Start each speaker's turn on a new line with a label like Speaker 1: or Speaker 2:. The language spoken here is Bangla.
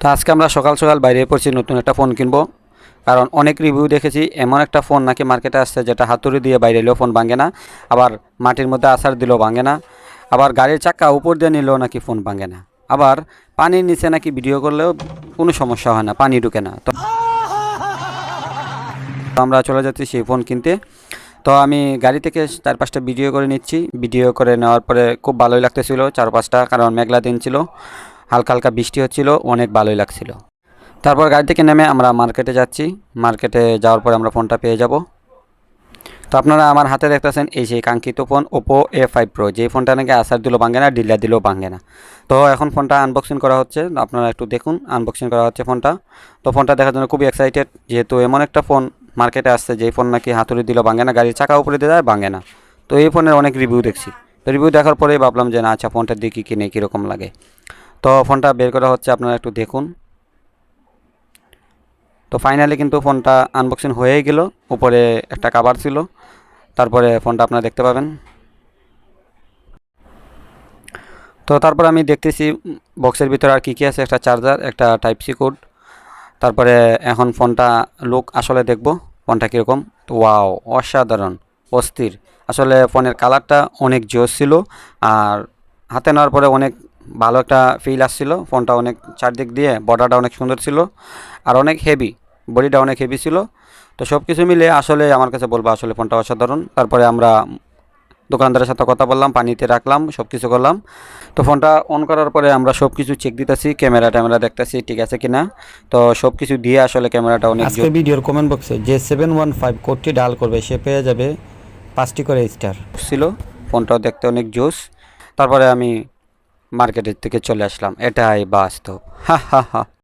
Speaker 1: তো আজকে আমরা সকাল সকাল বাইরে পড়ছি, নতুন একটা ফোন কিনবো। কারণ অনেক রিভিউ দেখেছি, এমন একটা ফোন নাকি মার্কেটে আসছে যেটা হাতুড়ি দিয়ে বাইরে এলেও ফোন ভাঙে না, আবার মাটির মধ্যে আসার দিলেও ভাঙে না, আবার গাড়ির চাক্কা উপর দিয়ে নিলেও নাকি ফোন ভাঙে না, আবার পানির নিচে নাকি ভিডিও করলেও কোনো সমস্যা হয় না, পানি ঢুকে না। তো তো আমরা চলে যাচ্ছি সেই ফোন কিনতে। তো আমি গাড়ি থেকে চার পাঁচটা ভিডিও করে নিচ্ছি ভিডিও করে নেওয়ার পরে খুব ভালোই লাগতেছিল, চার পাঁচটা কারণ মেঘলা দিন ছিল। হালকা হালকা বৃষ্টি হচ্ছিল, অনেক ভালোই লাগছিল। তারপর গাড়ি থেকে নেমে আমরা মার্কেটে যাচ্ছি। মার্কেটে যাওয়ার পরে আমরা ফোনটা পেয়ে যাব। তো আপনারা আমার হাতে দেখতেছেন এই সেই কাঙ্ক্ষিত phone Oppo A five pro যে ফোনটা নাকি আসার দিলেও ভাঙে না, ডিলার দিলেও ভাঙে না। তো এখন ফোনটা আনবক্সিং করা হচ্ছে। আপনারা একটু দেখুন আনবক্সিং করা হচ্ছে ফোনটা। তো ফোনটা দেখার জন্য খুবই এক্সাইটেড যেহেতু এমন একটা ফোন মার্কেটে আসছে যে ফোন নাকি হাতুড়ি দিলেও ভাঙে না, গাড়ির চাকা উপরে দিয়ে যায় ভাঙে না। তো এই ফোনের অনেক রিভিউ দেখছি। তো রিভিউ দেখার পরেই ভাবলাম যে, না আচ্ছা ফোনটা দেখি কিনে কীরকম লাগে? তো ফোনটা বের করা হচ্ছে, আপনারা একটু দেখুন। তো ফাইনালি কিন্তু ফোনটা আনবক্সিং হয়েই গেল, উপরে একটা কাভার ছিল, তারপরে ফোনটা আপনারা দেখতে পাবেন। তো তারপর আমি দেখতেছি, বক্সের ভিতরে আর কী কী আছে, একটা চার্জার একটা টাইপ সি কোড তারপরে এখন ফোনটা লুক আসলে দেখব, ফোনটা কীরকম। ওয়াও অসাধারণ, অস্থির। আসলে ফোনের কালারটা অনেক জোস ছিল, আর হাতে নেওয়ার পরে অনেক ভালো একটা ফিল আসছিল ফোনটা অনেক চারদিক দিয়ে বর্ডারটা অনেক সুন্দর ছিল আর অনেক হেভি বডিটা অনেক হেভি ছিল। তো সব কিছু মিলে আসলে আমার কাছে বলব আসলে ফোনটা অসাধারণ। তারপরে আমরা দোকানদারের সাথে কথা বললাম পানিতে রাখলাম সব কিছু করলাম। তো ফোনটা অন করার পরে আমরা সব কিছু চেক দিতেছি ক্যামেরা ট্যামেরা দেখতেছি ঠিক আছে কিনা। তো সব কিছু দিয়ে আসলে ক্যামেরাটা অনেক আজকে ভিডিওর কমেন্ট বক্সে যে সেভেন ওয়ান ফাইভ কোডটি ডাল করবে সে পেয়ে যাবে পাঁচটি করে স্টার ছিল। ফোনটাও দেখতে অনেক জোস তারপরে আমি মার্কেটের থেকে চলে আসলাম। এটাই বাস্তব। হা হা হা।